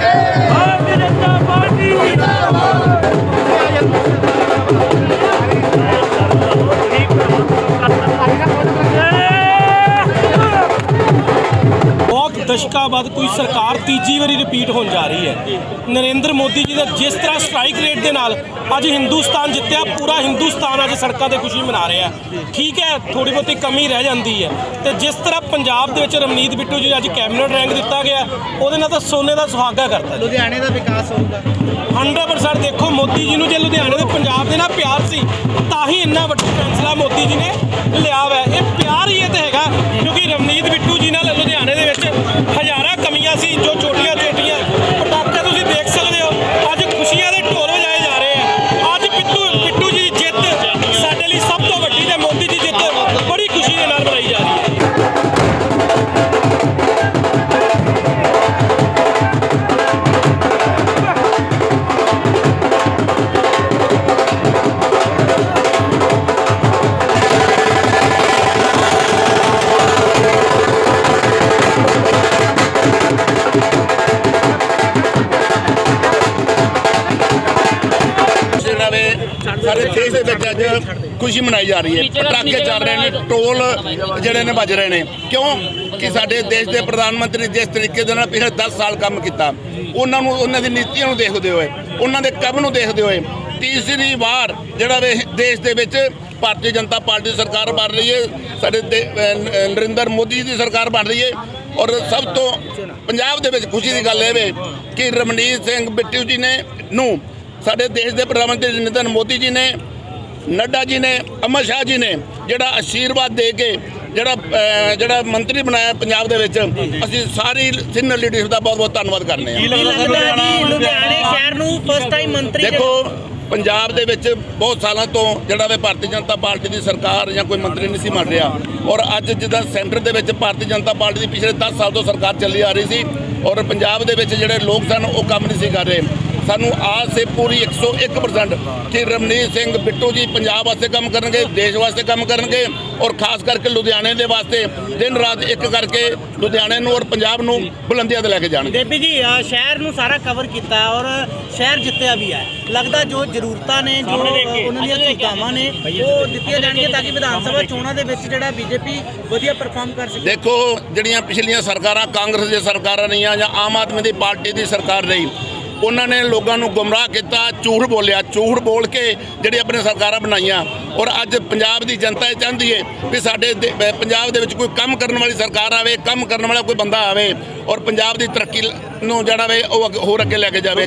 Yeah. ਦਸ਼ਕਾਂ ਬਾਅਦ ਕੋਈ ਸਰਕਾਰ ਤੀਜੀ ਵਾਰੀ ਰਿਪੀਟ ਹੋਣ ਜਾ ਰਹੀ ਹੈ। ਨਰਿੰਦਰ ਮੋਦੀ ਜੀ ਦਾ ਜਿਸ ਤਰ੍ਹਾਂ ਸਟ੍ਰਾਈਕ ਰੇਟ ਦੇ ਨਾਲ ਅੱਜ ਹਿੰਦੁਸਤਾਨ ਜਿੱਤਿਆ ਪੂਰਾ ਹਿੰਦੁਸਤਾਨ ਅੱਜ ਸੜਕਾਂ ਤੇ ਖੁਸ਼ੀ ਮਨਾ ਰਿਹਾ ਠੀਕ ਹੈ ਥੋੜੀ ਬਹੁਤੀ ਕਮੀ ਰਹਿ ਜਾਂਦੀ ਹੈ। ਤੇ ਜਿਸ ਤਰ੍ਹਾਂ ਪੰਜਾਬ ਦੇ ਵਿੱਚ ਰਮਨੀਤ ਬਿੱਟੂ ਜੀ ਅੱਜ ਕੈਬਨਿਟ ਰੈਂਕ ਦਿੱਤਾ ਗਿਆ ਉਹਦੇ ਨਾਲ ਤਾਂ ਸੋਨੇ ਦਾ ਸੁਹਾਗਾ ਕਰਤਾ ਲੁਧਿਆਣੇ ਦਾ ਵਿਕਾਸ ਹੋਊਗਾ। 100% ਦੇਖੋ ਮੋਦੀ ਜੀ ਨੂੰ ਜੇ ਲੁਧਿਆਣੇ ਦੇ ਪੰਜਾਬ ਦੇ ਨਾਲ ਪਿਆਰ ਸੀ ਤਾਂ ਹੀ ਇੰਨਾ ਵੱਡਾ ਫੈਸਲਾ ਮੋਦੀ ਜੀ ਨੇ ਲਿਆ ਹਜ਼ਾਰਾਂ ਕਮੀਆਂ ਸੀ ਜੋ ਸਾਰੇ ਦੇਸ਼ ਦੇ ਵਿੱਚ ਅੱਜ ਖੁਸ਼ੀ ਮਨਾਈ ਜਾ ਰਹੀ ਹੈ। ਪਟਾਕੇ ਚੱਲ ਰਹੇ ਨੇ ਟੋਲ ਜਿਹੜੇ ਨੇ ਵੱਜ ਰਹੇ ਨੇ। ਕਿਉਂ? ਕਿ ਸਾਡੇ ਦੇਸ਼ ਦੇ ਪ੍ਰਧਾਨ ਮੰਤਰੀ ਜਿਸ ਤਰੀਕੇ ਦੇ ਨਾਲ ਪਿਛਲੇ 10 ਸਾਲ ਕੰਮ ਕੀਤਾ ਉਹਨਾਂ ਨੂੰ ਉਹਨਾਂ ਦੀ ਨੀਤੀਆਂ ਨੂੰ ਦੇਖਦੇ ਹੋਏ ਉਹਨਾਂ ਦੇ ਕੰਮ ਨੂੰ ਦੇਖਦੇ ਹੋਏ ਤੀਸਰੀ ਵਾਰ ਜਿਹੜਾ ਦੇਸ਼ ਦੇ ਵਿੱਚ ਭਾਰਤੀ ਜਨਤਾ ਪਾਰਟੀ ਸਰਕਾਰ ਬਣ ਰਹੀ ਹੈ ਸਾਡੇ ਨਰਿੰਦਰ ਮੋਦੀ ਦੀ ਸਰਕਾਰ ਬਣ ਰਹੀ ਹੈ ਔਰ ਸਭ ਤੋਂ ਪੰਜਾਬ ਦੇ ਵਿੱਚ ਖੁਸ਼ੀ ਦੀ ਗੱਲ ਇਹ ਵੇ ਕਿ ਰਮਨੀਤ ਸਿੰਘ ਬਿੱਟੂ ਜੀ ਨੇ ਨੂੰ ਸਾਡੇ ਦੇਸ਼ ਦੇ ਪ੍ਰਧਾਨ ਮੰਤਰੀ ਨਰਿੰਦਰ ਮੋਦੀ ਜੀ ਨੇ ਨੱਡਾ ਜੀ ਨੇ ਅਮਰ ਸ਼ਾਹ ਜੀ ਨੇ ਜਿਹੜਾ ਆਸ਼ੀਰਵਾਦ ਦੇ ਕੇ ਜਿਹੜਾ ਜਿਹੜਾ ਮੰਤਰੀ ਬਣਾਇਆ ਪੰਜਾਬ ਦੇ ਵਿੱਚ ਅਸੀਂ ਸਾਰੀ ਸੀਨੀਅਰ ਲੀਡਰਸ਼ਿਪ ਦਾ ਬਹੁਤ ਬਹੁਤ ਧੰਨਵਾਦ ਕਰਨੇ ਹਾਂ ਲੁਧਿਆਣੇ ਸ਼ਹਿਰ ਨੂੰ ਫਸਟ ਟਾਈਮ ਮੰਤਰੀ ਦੇ- ਦੇਖੋ ਪੰਜਾਬ ਦੇ ਵਿੱਚ ਬਹੁਤ ਸਾਲਾਂ ਤੋਂ ਜਿਹੜਾ ਵੇ ਭਾਰਤੀ ਜਨਤਾ ਪਾਰਟੀ ਦੀ ਸਰਕਾਰ ਜਾਂ ਕੋਈ ਮੰਤਰੀ ਨਹੀਂ ਸੀ ਬਣ ਰਿਹਾ। ਔਰ ਅੱਜ ਜਿੱਦਾਂ ਸੈਂਟਰ ਦੇ ਵਿੱਚ ਭਾਰਤੀ ਜਨਤਾ ਪਾਰਟੀ ਦੀ ਪਿਛਲੇ 10 ਸਾਲ ਤੋਂ ਸਰਕਾਰ ਚੱਲੀ ਆ ਰਹੀ ਸੀ ਔਰ ਪੰਜਾਬ ਦੇ ਵਿੱਚ ਜਿਹੜੇ ਲੋਕ ਸਨ ਉਹ ਕੰਮ ਨਹੀਂ ਸੀ ਕਰ ਰਹੇ। ਸਾਨੂੰ ਆਸ ਹੈ ਪੂਰੀ 101% ਕਿ ਰਮਨੀਤ ਸਿੰਘ ਬਿੱਟੂ ਜੀ ਪੰਜਾਬ ਵਾਸਤੇ ਕੰਮ ਕਰਨਗੇ ਦੇਸ਼ ਵਾਸਤੇ ਕੰਮ ਕਰਨਗੇ ਔਰ ਖਾਸ ਕਰਕੇ ਲੁਧਿਆਣੇ ਦੇ ਵਾਸਤੇ ਦਿਨ ਰਾਤ ਇੱਕ ਕਰਕੇ ਲੁਧਿਆਣੇ ਨੂੰ ਔਰ ਪੰਜਾਬ ਨੂੰ ਬੁਲੰਦੀਆਂ ਤੇ ਲੈ ਕੇ ਜਾਣਗੇ। ਬੇਬੀ ਜੀ ਸ਼ਹਿਰ ਨੂੰ ਸਾਰਾ ਕਵਰ ਕੀਤਾ ਔਰ ਸ਼ਹਿਰ ਜਿੱਤਿਆ ਵੀ ਹੈ। ਲੱਗਦਾ ਜੋ ਜ਼ਰੂਰਤਾਂ ਨੇ ਜੋ ਉਹਨਾਂ ਦੀਆਂ ਸੁਵਿਧਾਵਾਂ ਨੇ ਉਹ ਦਿੱਤੀਆਂ ਜਾਣਗੀਆਂ ਤਾਂ ਕਿ ਵਿਧਾਨ ਸਭਾ ਚੋਣਾਂ ਦੇ ਵਿੱਚ ਜਿਹੜਾ ਬੀਜੇਪੀ ਵਧੀਆ ਪਰਫਾਰਮ ਕਰ ਸਕੇ। ਦੇਖੋ ਜਿਹੜੀਆਂ ਪਿਛਲੀਆਂ ਸਰਕਾਰਾਂ ਕਾਂਗਰਸ ਦੀਆਂ ਸਰਕਾਰਾਂ ਰਹੀਆਂ ਜਾਂ ਆਮ ਆਦਮੀ ਦੀ ਪਾਰਟੀ ਦੀ ਸਰਕਾਰ ਰਹੀ ਉਹਨਾਂ ਨੇ ਲੋਕਾਂ ਨੂੰ ਗੁੰਮਰਾਹ ਕੀਤਾ, ਝੂਠ ਬੋਲਿਆ, ਝੂਠ ਬੋਲ ਕੇ ਜਿਹੜੀ ਆਪਣੇ ਸਰਕਾਰਾਂ ਬਣਾਈਆਂ। ਔਰ ਅੱਜ ਪੰਜਾਬ ਦੀ ਜਨਤਾ ਇਹ ਚਾਹੁੰਦੀ ਹੈ ਵੀ ਸਾਡੇ ਪੰਜਾਬ ਦੇ ਵਿੱਚ ਕੋਈ ਕੰਮ ਕਰਨ ਵਾਲੀ ਸਰਕਾਰ ਆਵੇ, ਕੰਮ ਕਰਨ ਵਾਲਾ ਕੋਈ ਬੰਦਾ ਆਵੇ ਔਰ ਪੰਜਾਬ ਦੀ ਤਰੱਕੀ ਨੂੰ ਜਿਹੜਾ ਵੇ ਉਹ ਅੱਗੇ- ਹੋਰ ਅੱਗੇ ਲੈ ਕੇ ਜਾਵੇ।